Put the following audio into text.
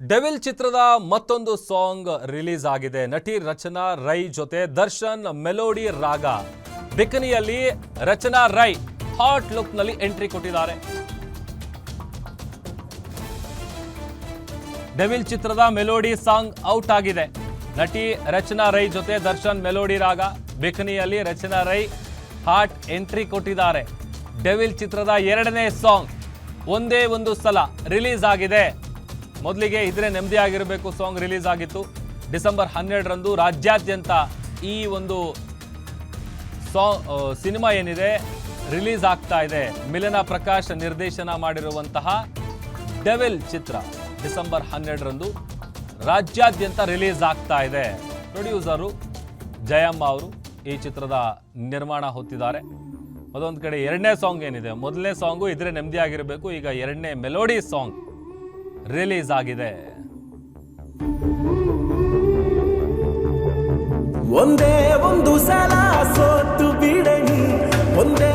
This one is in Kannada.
ಡೆವಿಲ್ ಚಿತ್ರದ ಮತ್ತೊಂದು ಸಾಂಗ್ ರಿಲೀಸ್ ಆಗಿದೆ. ನಟಿ ರಚನಾ ರೈ ಜೊತೆ ದರ್ಶನ್, ಮೆಲೋಡಿ ರಾಗ. ಬಿಕನಿಯಲ್ಲಿ ರಚನಾ ರೈ ಹಾಟ್ ಲುಕ್ನಲ್ಲಿ ಎಂಟ್ರಿ ಕೊಟ್ಟಿದ್ದಾರೆ. ಡೆವಿಲ್ ಚಿತ್ರದ ಮೆಲೋಡಿ ಸಾಂಗ್ ಔಟ್ ಆಗಿದೆ. ನಟಿ ರಚನಾ ರೈ ಜೊತೆ ದರ್ಶನ್, ಮೆಲೋಡಿ ರಾಗ. ಬಿಕನಿಯಲ್ಲಿ ರಚನಾ ರೈ ಹಾಟ್ ಎಂಟ್ರಿ ಕೊಟ್ಟಿದ್ದಾರೆ. ಡೆವಿಲ್ ಚಿತ್ರದ ಎರಡನೇ ಸಾಂಗ್ ಒಂದೇ ಒಂದು ಸಲ ರಿಲೀಸ್ ಆಗಿದೆ. ಮೊದಲಿಗೆ ಇದ್ರೆ ನೆಮ್ಮದಿ ಆಗಿರಬೇಕು ಸಾಂಗ್ ರಿಲೀಸ್ ಆಗಿತ್ತು. ಡಿಸೆಂಬರ್ ಹನ್ನೆರಡರಂದು ರಾಜ್ಯಾದ್ಯಂತ ಈ ಒಂದು ಸಾಂಗ್ ಸಿನಿಮಾ ಏನಿದೆ ರಿಲೀಸ್ ಆಗ್ತಾ ಇದೆ. ಮಿಲನ ಪ್ರಕಾಶ್ ನಿರ್ದೇಶನ ಮಾಡಿರುವಂತಹ ಡೆವಿಲ್ ಚಿತ್ರ ಡಿಸೆಂಬರ್ ಹನ್ನೆರಡರಂದು ರಾಜ್ಯಾದ್ಯಂತ ರಿಲೀಸ್ ಆಗ್ತಾ ಇದೆ. ಪ್ರೊಡ್ಯೂಸರು ಜಯಮ್ಮ ಅವರು ಈ ಚಿತ್ರದ ನಿರ್ಮಾಣ ಹೊತ್ತಿದ್ದಾರೆ. ಅದೊಂದು ಕಡೆ ಎರಡನೇ ಸಾಂಗ್ ಏನಿದೆ, ಮೊದಲನೇ ಸಾಂಗು ಇದ್ರೆ ನೆಮ್ಮದಿ ಆಗಿರಬೇಕು, ಈಗ ಎರಡನೇ ಮೆಲೋಡಿ ಸಾಂಗ್ ರಿಲೀಸ್ ಆಗಿದೆ. ಒಂದೇ ಒಂದು ಸಲ ಸೋತು ಬಿಡಣಿ ಒಂದೇ